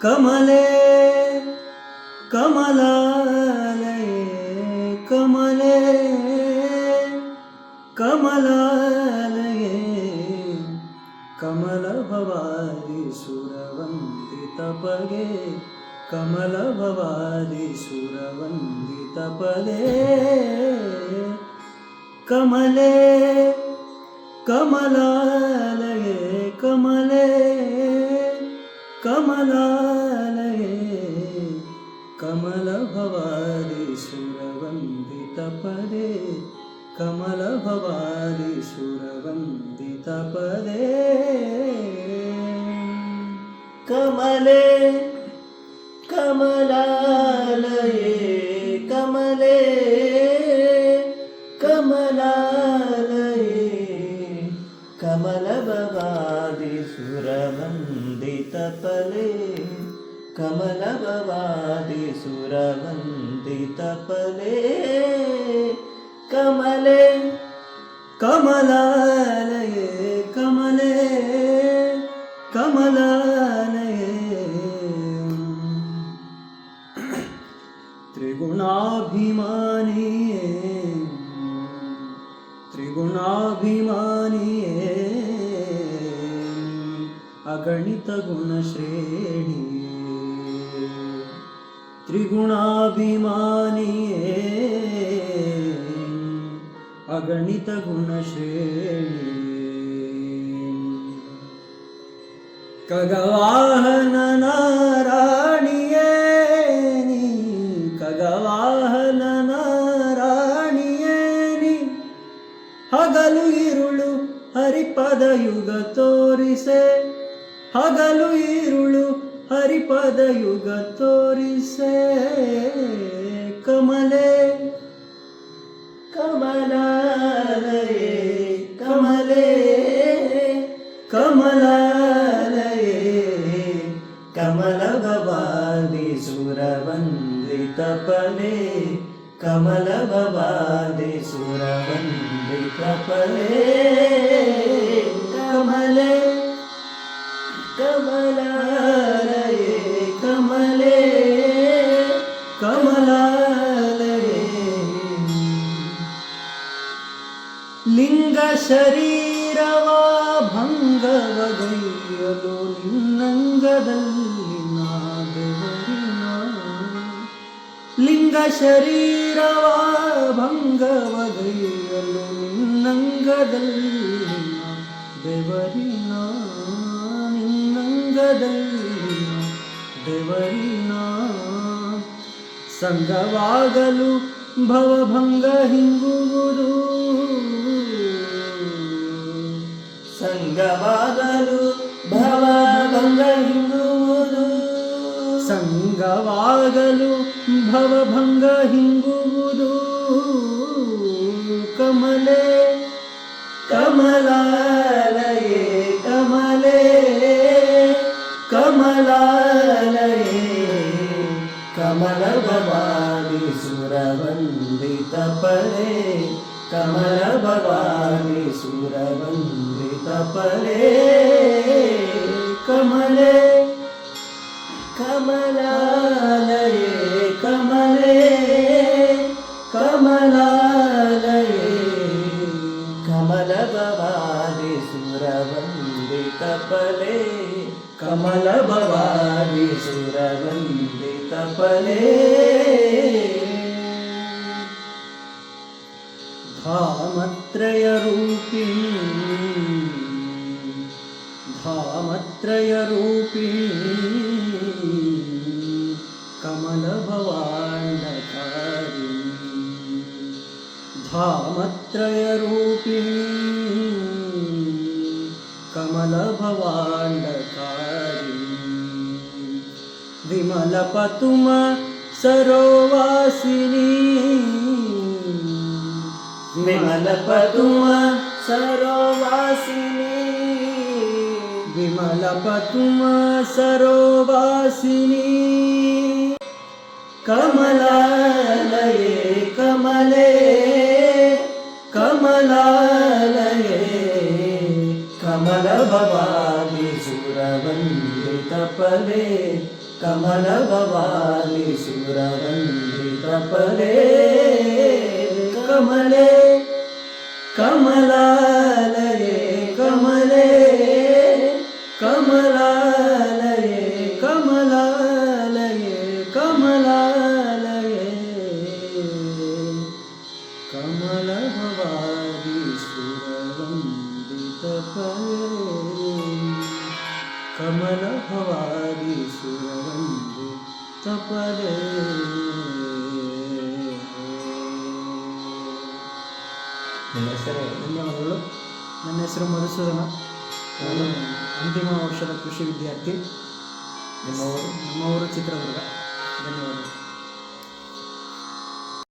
ಕಮಲೆ ಕಮಲಾಲಯೇ ಕಮಲೆ ಕಮಲಾಲಯೇ. ಕಮಲ ಭವಾರಿ ಕಮಲಭವಾರಿ ಸುರವಂದಿತಪದೇ ಕಮಲೆ ಕಮಲಾಲಯೇ കമലേ കമലാലയേ കമലഭവാരി സുരവന്ദിതപദേ കമലഭവാരി സുരവന്ദിതപദേ കമലേ കമലാലയേ കമലേ കമലാലയേ കമല सुरवन्दितपले कमलभवादि सुरवन्दितपले कमले कमलालये कमले कमलालये। त्रिगुणाभिमानिये त्रिगुणाभिमानिये ಅಗಣಿತ ಗುಣಶ್ರೇಣಿ. ತ್ರಿಗುಣಾಭಿಮಾನಿಯೇ. ಅಗಣಿತ ಗುಣಶ್ರೇಣಿ. ಕಗವಾಹನ ನಾರಾಣಿಯೇ ನೀ. ಖಗವಾಹನ ಹಗಲು ಇರುಳು ಹರಿಪದ ಯುಗ ತೋರಿಸೇ. ಹಗಲು ಇರುಳು ಹರಿಪದ ಯುಗ ತೋರಿಸೆ ಕಮಲೆ. ಕಮಲಾಲಯೇ ಕಮಲೆ ಕಮಲಾಲಯೇ ಕಮಲಭವಾದಿ ಸುರವಂದಿತಪಲೆ ಕಮಲಭವಾದಿ ಸುರವಂದಿತಪಲೆ ಕಮಲೆ. ಕಮಲಾಲಯೇ ಕಮಲೇ ಕಮಲಾಲಯೇ. ಲಿಂಗ ಶರೀರವ ಭಂಗವಗೈಯಲು ನಿನ್ನಂಗದಲ್ಲಿ ನಾದೆವರಿನ ಲಿಂಗ ಶರೀರವ ಭಂಗವಗೈಯಲು ನಿನ್ನಂಗದಲ್ಲಿ ಬೆವರಿನ ಬೆವರಿನ ಸಂಗವಾಗಲು ಭವಭಂಗ ಹಿಂಗುವುದು. ಸಂಗವಾಗಲು ಭವಭಂಗ ಹಿಂಗುವುದು. ಸಂಗವಾಗಲು ಭವಭಂಗ ಹಿಂಗುವುದು. ಕಮಲೆ ಕಮಲಾಲಯೇ भवानि सुरवन्दितपरे कमल भवानि सुरवन्दितपरे कमले कमलालये कमले कमलालये कमल भवानि सुरवन्दितपले कमल भवानि सुरवन्दि तपले कमल धामत्रयरूपिणी। कमलभवाण्डकारी कमल कमलभवाण्डकारी विमलपतुम सरोवासिनी विमलपतुम सरोवासिनी विमलपतुम सरोवासिनी कमलालये कमले कमलालये कमलभवानि सुरवन्दितपले కమల భవాని సురవందిత పరే కమలే కమలా ಕಮಲ ಭವಾದಿ ಸುರವಂದಿತ ಪರೇ ನಿನ್ನ ಹೆಸರೇ ಧನ್ಯವಾದಗಳು ನನ್ನ ಹೆಸರು ಮಧುಸೂದನ. ನಾನು ಅಂತಿಮ ವರ್ಷದ ಕೃಷಿ ವಿದ್ಯಾರ್ಥಿ. ನಿಮ್ಮ ಊರು? ನಮ್ಮ ಊರು ಚಿತ್ರದುರ್ಗ. ಧನ್ಯವಾದಗಳು.